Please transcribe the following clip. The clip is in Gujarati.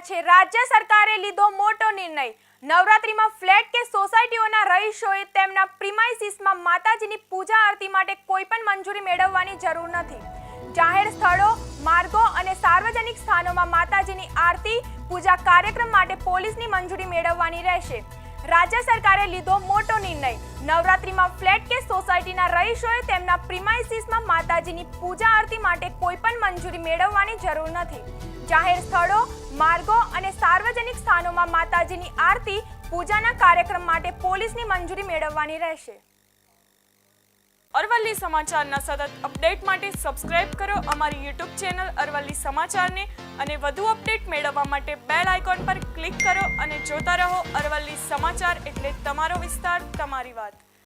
છે. રાજ્ય સરકારે લીધો મોટો નિર્ણય. નવરાત્રીમાં ફ્લેટ કે સોસાયટીઓના રહીશોએ તેમના પ્રિમાઇસીસમાં માતાજીની પૂજા આરતી માટે કોઈ પણ મંજૂરી મેળવવાની જરૂર નથી. જાહેર સ્થળો, માર્ગો અને સાર્વજનિક સ્થાનોમાં માતાજીની આરતી, પૂજા કાર્યક્રમ માટે પોલીસની મંજૂરી મેળવવાની રહેશે. રાજ્ય સરકારે લીધો મોટો નિર્ણય. નવરાત્રીમાં ફ્લેટ કે સોસાયટીના રહીશોએ તેમના પ્રિમાઇસીસમાં માતાજીની પૂજા આરતી માટે કોઈ પણ મંજૂરી મેળવવાની જરૂર નથી. જાહેર સ્થળો, માર્ગો અને સાર્વજનિક સ્થાનોમાં માતાજીની આરતી, પૂજાના કાર્યક્રમ માટે પોલીસની મંજૂરી મેળવવાની રહેશે. અરવલ્લી સમાચારના સતત અપડેટ માટે સબસ્ક્રાઇબ કરો અમારી યુટ્યુબ ચેનલ અરવલ્લી સમાચારને અને વધુ અપડેટ મેળવવા માટે બેલ આઇકોન પર ક્લિક કરો અને જોતા રહો અરવલ્લી સમાચાર એટલે તમારો વિસ્તાર, તમારી વાત.